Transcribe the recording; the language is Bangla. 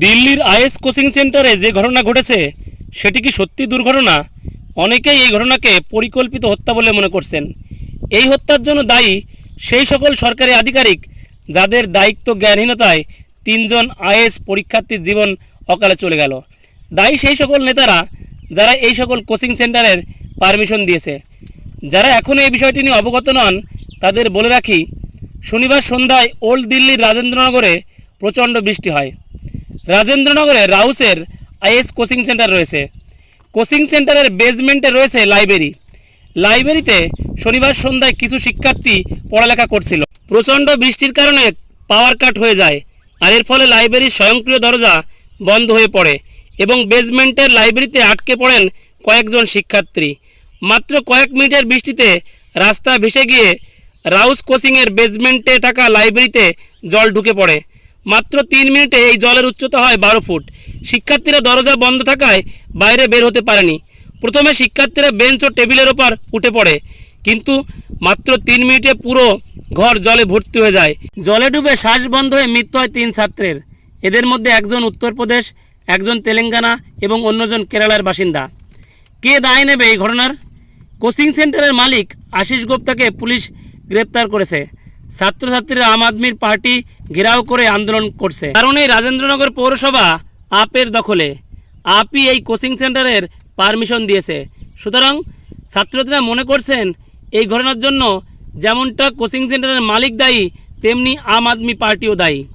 দিল্লির আইএস কোচিং সেন্টারে যে ঘটনা ঘটেছে, সেটি কি সত্যি দুর্ঘটনা? অনেকেই এই ঘটনাকে পরিকল্পিত হত্যা বলে মনে করছেন। এই হত্যার জন্য দায়ী সেই সকল সরকারি আধিকারিক যাদের দায়িত্ব জ্ঞানহীনতায় তিনজন আইএস পরীক্ষার্থীর জীবন অকালে চলে গেল। দায়ী সেই সকল নেতারা যারা এই সকল কোচিং সেন্টারের পারমিশন দিয়েছে। যারা এখনও এই বিষয়টি নিয়ে অবগত নন, তাদের বলে রাখি, শনিবার সন্ধ্যায় ওল্ড দিল্লির রাজেন্দ্রনগরে প্রচণ্ড বৃষ্টি হয়। রাজেন্দ্রনগরে রাউসের আইএস কোচিং সেন্টার রয়েছে। কোচিং সেন্টারের বেসমেন্টে রয়েছে লাইব্রেরি লাইব্রেরিতে শনিবার সন্ধ্যায় কিছু শিক্ষার্থী পড়ালেখা করছিল। প্রচণ্ড বৃষ্টির কারণে পাওয়ার কাট হয়ে যায় আর এর ফলে লাইব্রেরির স্বয়ংক্রিয় দরজা বন্ধ হয়ে পড়ে এবং বেসমেন্টের লাইব্রেরিতে আটকে পড়েন কয়েকজন শিক্ষার্থী। মাত্র কয়েক মিনিটের বৃষ্টিতে রাস্তা ভেসে গিয়ে রাউস কোচিংয়ের বেসমেন্টে থাকা লাইব্রেরিতে জল ঢুকে পড়ে। মাত্র তিন মিনিটে এই জলের উচ্চতা হয় বারো ফুট। শিক্ষার্থীরা দরজা বন্ধ থাকায় বাইরে বের হতে পারেনি। প্রথমে শিক্ষার্থীরা বেঞ্চ ও টেবিলের ওপর উঠে পড়ে, কিন্তু মাত্র তিন মিনিটে পুরো ঘর জলে ভর্তি হয়ে যায়। জলে ডুবে শ্বাস বন্ধ হয়ে মৃত্যু হয় তিন ছাত্রের। এদের মধ্যে একজন উত্তরপ্রদেশ, একজন তেলেঙ্গানা এবং অন্যজন কেরালার বাসিন্দা। কে দায় নেবে এই ঘটনার? কোচিং সেন্টারের মালিক আশিস গুপ্তাকে পুলিশ গ্রেপ্তার করেছে। ছাত্রছাত্রীরা আম আদমির পার্টি ঘেরাও করে আন্দোলন করছে। কারণ এই রাজেন্দ্রনগর পৌরসভা আপের দখলে। আপই এই কোচিং সেন্টারের পারমিশন দিয়েছে। সুতরাং ছাত্রছাত্রীরা মনে করছেন এই ঘটনার জন্য যেমনটা কোচিং সেন্টারের মালিক দায়ী, তেমনি আম আদমি পার্টিও দায়ী।